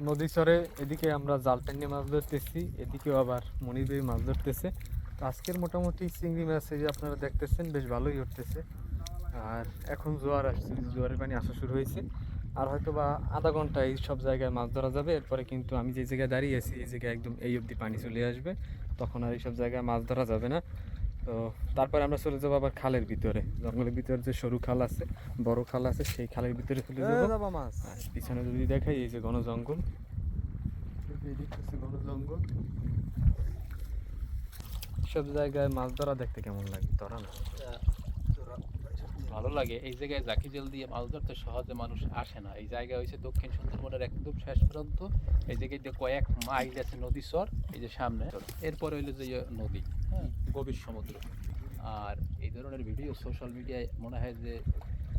নদী চরে এদিকে আমরা জাল টানিয়ে মাছ ধরতেছি, এদিকেও আবার মনির ভাই মাছ ধরতেছে। তো আজকের মোটামুটি চিংড়ি মাছ এই যে আপনারা দেখতেছেন, বেশ ভালোই উঠতেছে। আর এখন জোয়ার আসছে, জোয়ারের পানি আসা শুরু হয়েছে। আর হয়তো বা আধা ঘণ্টা এই সব জায়গায় মাছ ধরা যাবে। এরপরে কিন্তু আমি যে জায়গায় দাঁড়িয়ে আছি, এই জায়গায় একদম এই অবধি পানি চলে আসবে। তখন আর এইসব জায়গায় মাছ ধরা যাবে না। তো তারপরে আমরা চলে যাব আবার খালের ভিতরে। জঙ্গলের ভিতরে যে সরু খাল আছে বড় খাল আছে সেই খালের ভিতরে চলে যাব। মাছ। পিছনে যদি দেখাই এই যে ঘন জঙ্গল ঘন জঙ্গল সব জায়গায় মাছ ধরা দেখতে কেমন লাগে? ধরা না। ভালো লাগে। এই জায়গায় জাকি জল দিয়ে মাছ ধরতে সহজে মানুষ আসে না। এই জায়গা হয়েছে দক্ষিণ সুন্দরবনের একদম শেষ প্রান্ত। এই জায়গায় দিয়ে কয়েক মাইল আছে নদী চর এই যে সামনে। এরপরে হইল যে ইয়ে নদী হ্যাঁ? গভীর সমুদ্র। আর এই ধরনের ভিডিও সোশ্যাল মিডিয়ায় মনে হয় যে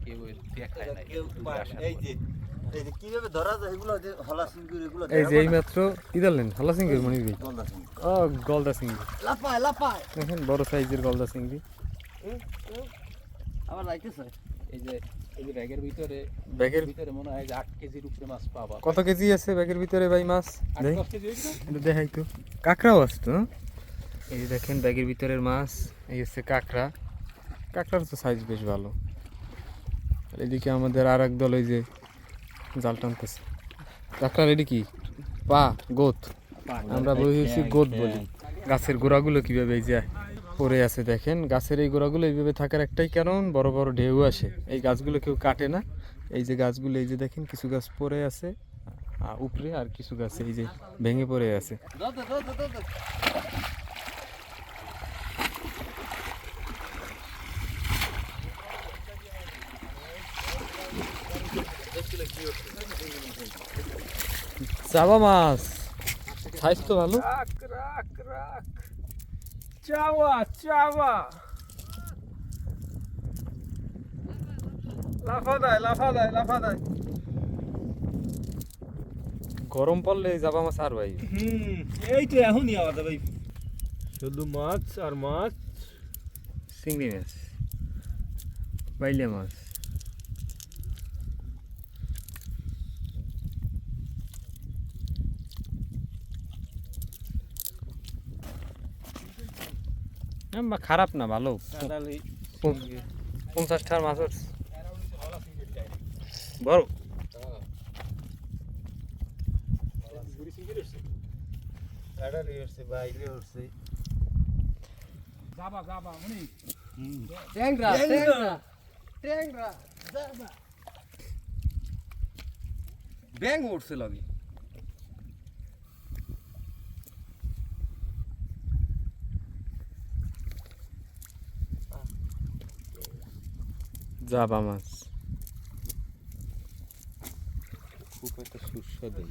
কেউ দেখায় না কেউ পায় না। এই যে এই যে কীভাবে ধরা যায় এগুলো যে হলা সিঙ্গুর যে মনির ভাই ও গলদা সিঙ্গি লাপায় লাপায় দেখেন বড় সাইজের গলদা সিঙ্গি আবার রাইতেছে এই যে এই যে ব্যাগের ভিতরে ব্যাগের ভিতরে মনে হয় যে আট কেজির উপরে মাছ পাবা কত কেজি আছে ব্যাগের ভিতরে ভাই মাছ? আট দেখ। কেজি একটু দেখাই তো। কাঁকড়াও আসতো হ্যাঁ? এই যে দেখেন ব্যাগের ভিতরের মাছ এই হচ্ছে কাঁকড়া। কাঁকড়ার তো সাইজ বেশ ভালো। আর এদিকে আমাদের আর এক দল ওই যে জাল টানতেছে। কাঁকড়ার এটি কি? পা গোত। আমরা বলেছি গোত বলি। গাছের গোড়াগুলো কীভাবে এই যে পড়ে আছে দেখেন। গাছের এই গোড়াগুলো এইভাবে থাকার একটাই কারণ, বড় বড় ঢেউ আসে। এই গাছগুলো কেউ কাটে না। এই যে গাছগুলো, এই যে দেখেন কিছু গাছ পড়ে আছে উপরে আর কিছু গাছ এই যে ভেঙে পড়ে আছে। চাবা মাছ। তো ভালো। রাখ রাখ রাখ। চাওয়া চাওয়া লাফা দেয় লাফা দেয় লাফা দেয় গরম পড়লে যাবা মাছ আর ভাই। হুম এই তো এখনই আওয়াজ ভাই শুধু মাছ আর মাছ। চিংড়ি মাছ। বাইলে মাছ। বা খারাপ না ভালো। পঞ্চাশটার মাছ। বড়। যাবা যাবা মনি ট্যাংরা ট্যাংরা। ট্যাংরা ব্যাং উঠছে লাগে জাবা মাছ। খুব একটা সুস্বাদু।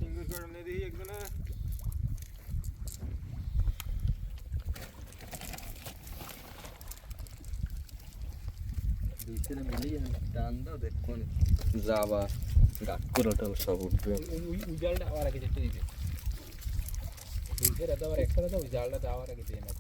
দাও যাবা সব উঠবে। ওই জালটা আবার আগে যেতে দিবে দুইটা আবার একটা রাত ওই জালটা দেওয়ার আগে দিয়ে না